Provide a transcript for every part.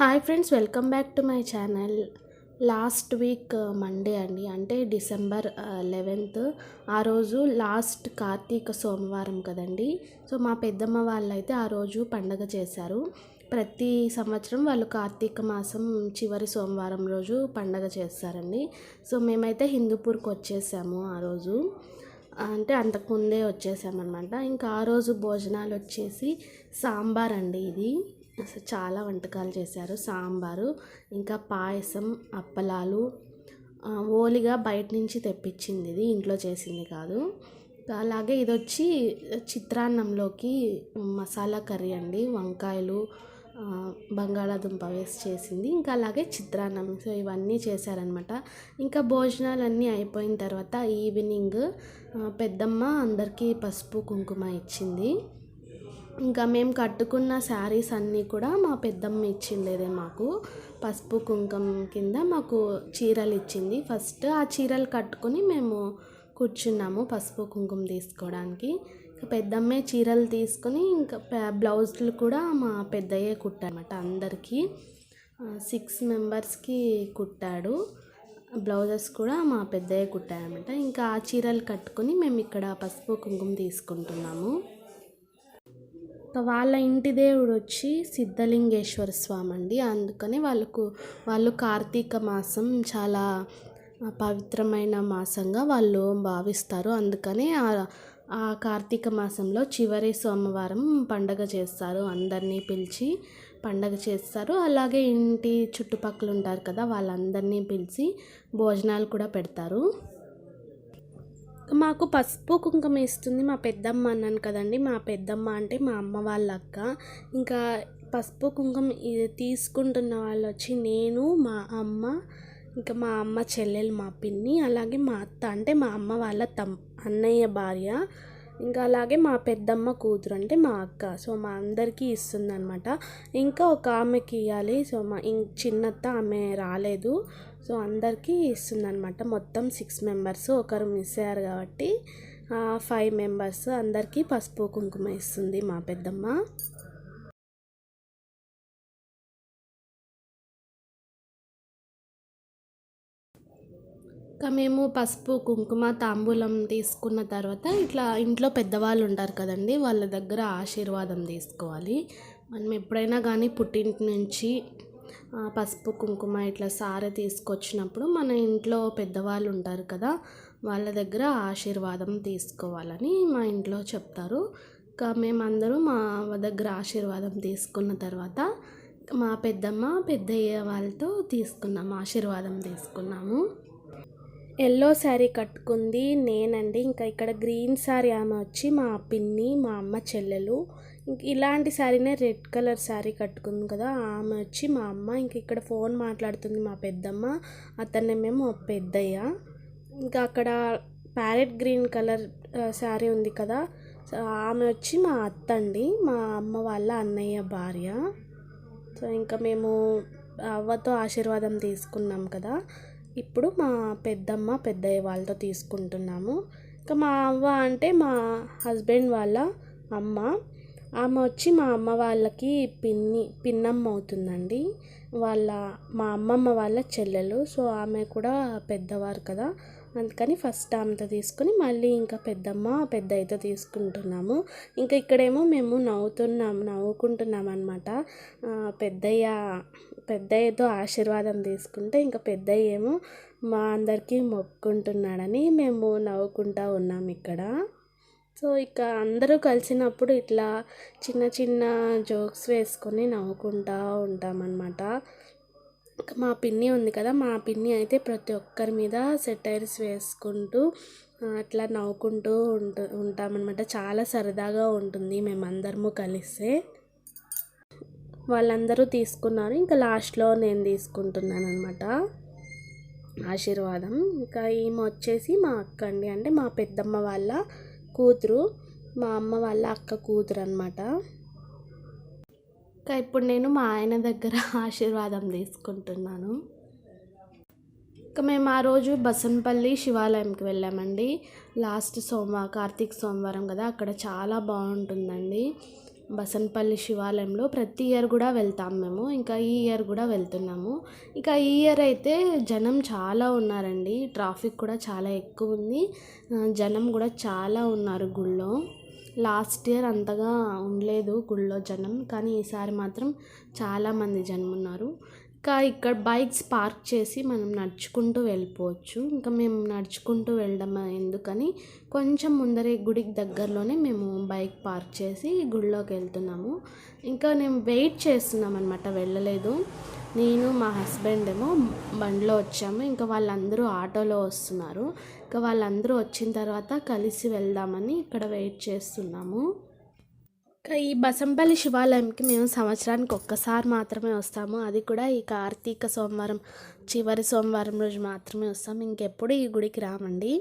Hi friends welcome back to my channel. Last week uh, Monday అండి. అంటే December uh, eleventh ఆ రోజు last Karthika సోమవారం కదండి. సో మా పెద్దమ్మ వాళ్ళైతే ఆ రోజు పండగ చేశారు. ప్రతి సంవత్సరం వాళ్ళు కార్తీక మాసం చివరి సోమవారం రోజు పండగ చేస్తారండి. సో మేమైతే హిందూపూర్కి వచ్చేసాము ఆ రోజు. అంటే అంతకుముందే వచ్చేసామన్నమాట. ఇంకా ఆ రోజు భోజనాలు వచ్చేసి సాంబార్ అండి ఇది. అసలు చాలా వంటకాలు చేశారు. సాంబారు ఇంకా పాయసం అప్పలాలు ఓలిగా బయట నుంచి తెప్పించింది ఇది ఇంట్లో చేసింది కాదు. అలాగే ఇది వచ్చి చిత్రాన్నంలోకి మసాలా కర్రీ అండి. వంకాయలు బంగాళాదుంప వేసి చేసింది. ఇంకా అలాగే చిత్రాన్నం సో ఇవన్నీ చేశారనమాట ఇంకా భోజనాలన్నీ అయిపోయిన తర్వాత ఈవినింగ్ పెద్దమ్మ అందరికీ పసుపు కుంకుమ ఇచ్చింది. ఇంకా మేము కట్టుకున్న శారీస్ అన్నీ కూడా మా పెద్దమ్మ ఇచ్చిండేదే మాకు. పసుపు కుంకుమ కింద మాకు చీరలు ఇచ్చింది. ఫస్ట్ ఆ చీరలు కట్టుకొని మేము కూర్చున్నాము పసుపు కుంకుమ తీసుకోవడానికి. ఇంకా పెద్దమ్మే చీరలు తీసుకొని ఇంకా బ్లౌజులు కూడా మా పెద్దయ్యే కుట్టారన్నమాట అందరికీ. సిక్స్ మెంబర్స్కి కుట్టాడు. బ్లౌజెస్ కూడా మా పెద్దయ్య కుట్టారనమాట ఇంకా ఆ చీరలు కట్టుకొని మేము ఇక్కడ పసుపు కుంకుమ తీసుకుంటున్నాము. వాళ్ళ ఇంటి దేవుడు వచ్చి సిద్ధలింగేశ్వర స్వామి అండి అందుకని వాళ్ళకు వాళ్ళు కార్తీక మాసం చాలా పవిత్రమైన మాసంగా వాళ్ళు భావిస్తారు. అందుకని ఆ- ఆ కార్తీక మాసంలో చివరి సోమవారం పండగ చేస్తారు. అందరినీ పిలిచి పండగ చేస్తారు. అలాగే ఇంటి చుట్టుపక్కల ఉంటారు కదా వాళ్ళందరినీ పిలిచి భోజనాలు కూడా పెడతారు. మాకు పసుపు కుంకుమ ఇస్తుంది. మా పెద్దమ్మ అన్నాను కదండి. మా పెద్దమ్మ అంటే మా అమ్మ వాళ్ళ అక్క ఇంకా పసుపు కుంకుమ ఇది తీసుకుంటున్న వాళ్ళు వచ్చి నేను మా అమ్మ ఇంకా మా అమ్మ చెల్లెలు మా పిన్ని అలాగే మా అత్త అంటే మా అమ్మ వాళ్ళ తమ్ అన్నయ్య భార్య. ఇంకా అలాగే మా పెద్దమ్మ కూతురు అంటే మా అక్క. సో మా అందరికీ ఇస్తుంది అనమాట ఇంకా ఒక ఆమెకి ఇవ్వాలి సో మా ఇం చిన్నత్త ఆమె రాలేదు. సో అందరికీ ఇస్తుంది అనమాట మొత్తం సిక్స్ మెంబర్స్ ఒకరు మిస్ అయ్యారు కాబట్టి ఫైవ్ మెంబర్స్ అందరికీ పసుపు కుంకుమ ఇస్తుంది మా పెద్దమ్మ. ఇంకా మేము పసుపు కుంకుమ తాంబూలం తీసుకున్న తర్వాత ఇట్లా ఇంట్లో పెద్దవాళ్ళు ఉంటారు కదండి వాళ్ళ దగ్గర ఆశీర్వాదం తీసుకోవాలి. మనం ఎప్పుడైనా కానీ పుట్టింటి నుంచి పసుపు కుంకుమ ఇట్లా సారె తీసుకొచ్చినప్పుడు మన ఇంట్లో పెద్దవాళ్ళు ఉంటారు కదా వాళ్ళ దగ్గర ఆశీర్వాదం తీసుకోవాలని మా ఇంట్లో చెప్తారు. ఇంకా మేమందరూ మా దగ్గర ఆశీర్వాదం తీసుకున్న తర్వాత మా పెద్దమ్మ పెద్దయ్య వాళ్ళతో తీసుకున్నాము ఆశీర్వాదం తీసుకున్నాము. ఎల్లో శారీ కట్టుకుంది నేనండి. ఇంకా ఇక్కడ గ్రీన్ శారీ ఆమె వచ్చి మా పిన్ని మా అమ్మ చెల్లెలు ఇలాంటి శారీనే రెడ్ కలర్ శారీ కట్టుకుంది కదా ఆమె వచ్చి మా అమ్మ ఇంక ఇక్కడ ఫోన్ మాట్లాడుతుంది మా పెద్దమ్మ అతన్నేమో మేము పెద్దయ్య. ఇంకా అక్కడ ప్యారెట్ గ్రీన్ కలర్ శారీ ఉంది కదా సో ఆమె వచ్చి మా అత్త అండి మా అమ్మ వాళ్ళ అన్నయ్య భార్య. సో ఇంకా మేము అవ్వతో ఆశీర్వాదం తీసుకున్నాం కదా ఇప్పుడు మా పెద్దమ్మ పెద్దయ్య వాళ్ళతో తీసుకుంటున్నాము. ఇంకా మా అవ్వ అంటే మా హస్బెండ్ వాళ్ళ అమ్మ. ఆమె వచ్చి మా అమ్మ వాళ్ళకి పిన్ని పిన్నమ్మ అవుతుందండి. వాళ్ళ మా అమ్మమ్మ వాళ్ళ చెల్లెలు. సో ఆమె కూడా పెద్దవారు కదా. అందుకని ఫస్ట్ ఆమెతో తీసుకుని మళ్ళీ ఇంకా పెద్దమ్మ పెద్దయ్యతో తీసుకుంటున్నాము. ఇంకా ఇక్కడేమో మేము నవ్వుతున్నాం నవ్వుకుంటున్నాం అనమాట పెద్దయ్య పెద్దయ్యతో ఆశీర్వాదం తీసుకుంటే ఇంకా పెద్దయ్య ఏమో మా అందరికీ మొక్కుకుంటున్నాడని మేము నవ్వుకుంటా ఉన్నాం ఇక్కడ. సో ఇక అందరూ కలిసినప్పుడు ఇట్లా చిన్న చిన్న జోక్స్ వేసుకొని నవ్వుకుంటా ఉంటామన్నమాట. మా పిన్ని ఉంది కదా మా పిన్ని అయితే ప్రతి ఒక్కరి మీద సెటైర్స్ వేసుకుంటూ అట్లా నవ్వుకుంటూ ఉంటు ఉంటామన్నమాట. చాలా సరదాగా ఉంటుంది మేమందరము కలిస్తే వాళ్ళందరూ తీసుకున్నారు. ఇంకా లాస్ట్లో నేను తీసుకుంటున్నాను అనమాట ఆశీర్వాదం. ఇంకా ఈమె వచ్చేసి మా అక్క అండి అంటే మా పెద్దమ్మ వాళ్ళ కూతురు మా అమ్మ వాళ్ళ అక్క కూతురు అనమాట ఇంకా ఇప్పుడు నేను మా ఆయన దగ్గర ఆశీర్వాదం తీసుకుంటున్నాను. ఇంకా మేము ఆ రోజు బసన్పల్లి శివాలయంకి వెళ్ళామండి. లాస్ట్ సోమవారం కార్తీక సోమవారం కదా అక్కడ చాలా బాగుంటుందండి. బసన్పల్లి శివాలయంలో ప్రతి ఇయర్ కూడా వెళ్తాం మేము. ఇంకా ఈ ఇయర్ కూడా వెళ్తున్నాము. ఇంకా ఈ ఇయర్ అయితే జనం చాలా ఉన్నారండి. ట్రాఫిక్ కూడా చాలా ఎక్కువ ఉంది. జనం కూడా చాలా ఉన్నారు గుళ్ళో. లాస్ట్ ఇయర్ అంతగా ఉండలేదు గుళ్ళో జనం. కానీ ఈసారి మాత్రం చాలామంది జనం ఉన్నారు. ఇంకా ఇక్కడ బైక్స్ పార్క్ చేసి మనం నడుచుకుంటూ వెళ్ళిపోవచ్చు. ఇంకా మేము నడుచుకుంటూ వెళ్ళడం ఎందుకని కొంచెం ముందరే గుడికి దగ్గరలోనే మేము బైక్ పార్క్ చేసి గుడిలోకి వెళ్తున్నాము. ఇంకా మేము వెయిట్ చేస్తున్నాం అనమాట వెళ్ళలేదు. నేను మా హస్బెండ్ ఏమో బండిలో వచ్చాము. ఇంకా వాళ్ళందరూ ఆటోలో వస్తున్నారు. ఇంకా వాళ్ళందరూ వచ్చిన తర్వాత కలిసి వెళ్దామని ఇక్కడ వెయిట్ చేస్తున్నాము. ఈ బసంపల్లి శివాలయంకి మేము సంవత్సరానికి ఒక్కసారి మాత్రమే వస్తాము. అది కూడా ఈ కార్తీక సోమవారం చివరి సోమవారం రోజు మాత్రమే వస్తాం. ఇంకెప్పుడు ఈ గుడికి రామండి.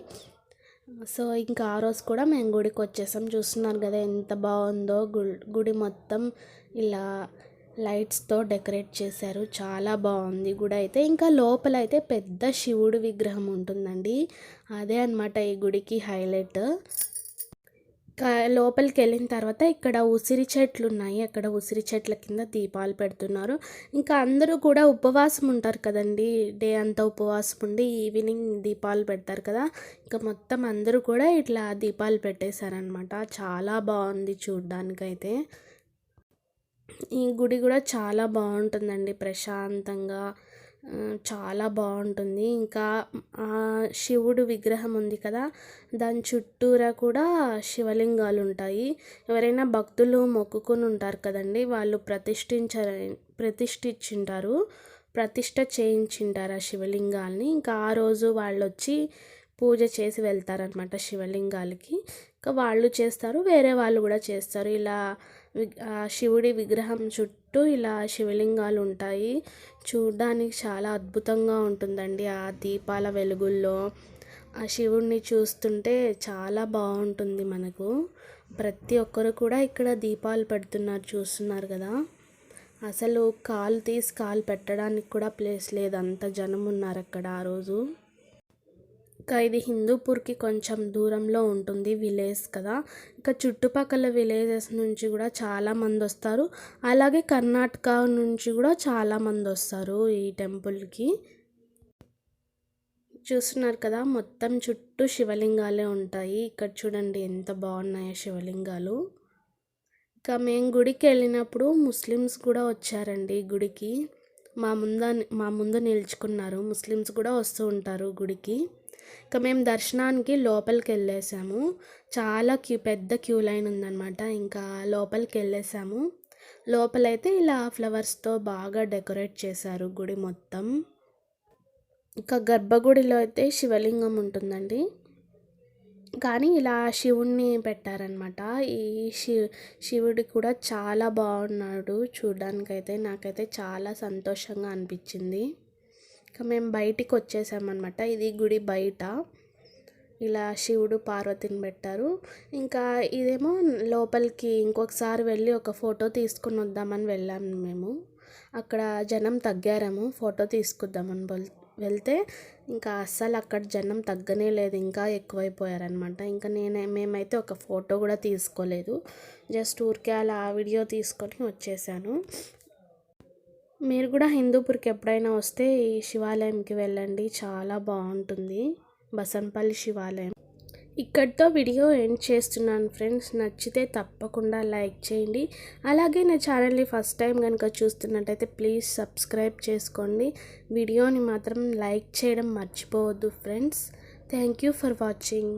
సో ఇంకా ఆ రోజు కూడా మేము గుడికి వచ్చేసాం. చూస్తున్నారు కదా ఎంత బాగుందో గుడి గుడి మొత్తం ఇలా లైట్స్తో డెకరేట్ చేశారు. చాలా బాగుంది గుడి అయితే. ఇంకా లోపల అయితే పెద్ద శివుడు విగ్రహం ఉంటుందండి. అదే అన్నమాట ఈ గుడికి హైలైట్. లోపలికి వెళ్ళిన తర్వాత ఇక్కడ ఉసిరి చెట్లు ఉన్నాయి అక్కడ ఉసిరి చెట్ల కింద దీపాలు పెడుతున్నారు. ఇంకా అందరూ కూడా ఉపవాసం ఉంటారు కదండి. డే అంతా ఉపవాసం ఉండి ఈవినింగ్ దీపాలు పెడతారు కదా. ఇంకా మొత్తం అందరూ కూడా ఇట్లా దీపాలు పెట్టేశారనమాట చాలా బాగుంది చూడ్డానికైతే. ఈ గుడి కూడా చాలా బాగుంటుందండి. ప్రశాంతంగా చాలా బాగుంటుంది. ఇంకా ఆ శివుడు విగ్రహం ఉంది కదా దాని చుట్టూరా కూడా శివలింగాలు ఉంటాయి. ఎవరైనా భక్తులు మొక్కుకొని ఉంటారు కదండి వాళ్ళు ప్రతిష్ఠించారు ప్రతిష్ఠించింటారు ప్రతిష్ట చేయించింటారు ఆ శివలింగాల్ని. ఇంకా ఆ రోజు వాళ్ళు వచ్చి పూజ చేసి వెళ్తారనమాట శివలింగాలకి. ఇంకా వాళ్ళు చేస్తారు వేరే వాళ్ళు కూడా చేస్తారు. ఇలా వి- శివుడి విగ్రహం చుట్టూ చుట్టూ ఇలా శివలింగాలు ఉంటాయి. చూడ్డానికి చాలా అద్భుతంగా ఉంటుందండి ఆ దీపాల వెలుగుల్లో. ఆ శివుణ్ణి చూస్తుంటే చాలా బాగుంటుంది మనకు. ప్రతి ఒక్కరు కూడా ఇక్కడ దీపాలు పెడుతున్నారు చూస్తున్నారు కదా. అసలు కాలు తీసి కాలు పెట్టడానికి కూడా ప్లేస్ లేదు. అంత జనం ఉన్నారు అక్కడ ఆ రోజు. ఇంకా ఇది హిందూపూర్కి కొంచెం దూరంలో ఉంటుంది విలేజ్ కదా. ఇంకా చుట్టుపక్కల విలేజెస్ నుంచి కూడా చాలా మంది వస్తారు. అలాగే కర్ణాటక నుంచి కూడా చాలా మంది వస్తారు ఈ టెంపుల్కి. చూస్తున్నారు కదా మొత్తం చుట్టూ శివలింగాలే ఉంటాయి. ఇక్కడ చూడండి ఎంత బాగున్నాయో శివలింగాలు. ఇంకా మేము గుడికి వెళ్ళినప్పుడు ముస్లిమ్స్ కూడా వచ్చారండి గుడికి. మా ముంద మా ముందు నిల్చుకున్నారు. ముస్లిమ్స్ కూడా వస్తూ ఉంటారు గుడికి. ఇంకా మేము దర్శనానికి లోపలికి వెళ్ళేసాము. చాలా క్యూ పెద్ద క్యూ లైన్ ఉందన్నమాట. ఇంకా లోపలికి వెళ్ళేసాము. లోపలైతే ఇలా ఫ్లవర్స్తో బాగా డెకరేట్ చేశారు గుడి మొత్తం. ఇంకా గర్భగుడిలో అయితే శివలింగం ఉంటుందండి. కానీ ఇలా శివుణ్ణి పెట్టారనమాట ఈ శివ శివుడి కూడా చాలా బాగున్నాడు చూడ్డానికైతే. నాకైతే చాలా సంతోషంగా అనిపించింది. ఇంకా మేము బయటికి వచ్చేసామన్నమాట. ఇది గుడి బయట. ఇలా శివుడు పార్వతిని పెట్టారు. ఇంకా ఇదేమో లోపలికి ఇంకొకసారి వెళ్ళి ఒక ఫోటో తీసుకుని వద్దామని వెళ్ళాము మేము. అక్కడ జనం తగ్గారము ఫోటో తీసుకుందామని వెళ్తే ఇంకా అస్సలు అక్కడ జనం తగ్గనే లేదు ఇంకా ఎక్కువైపోయారనమాట ఇంకా నేనే మేమైతే ఒక ఫోటో కూడా తీసుకోలేదు. జస్ట్ ఊరికే అలా వీడియో తీసుకొని వచ్చేసాను. మీరు కూడా హిందూపూర్కి ఎప్పుడైనా వస్తే ఈ శివాలయంకి వెళ్ళండి. చాలా బాగుంటుంది. బసంపల్లి శివాలయం. ఇక్కడితో వీడియో ఎండ్ చేస్తున్నాను ఫ్రెండ్స్. నచ్చితే తప్పకుండా లైక్ చేయండి. అలాగే నా ఛానల్ని ఫస్ట్ టైం కనుక చూస్తున్నట్టయితే ప్లీజ్ సబ్స్క్రైబ్ చేసుకోండి. వీడియోని మాత్రం లైక్ చేయడం మర్చిపోవద్దు friends. Thank you for watching.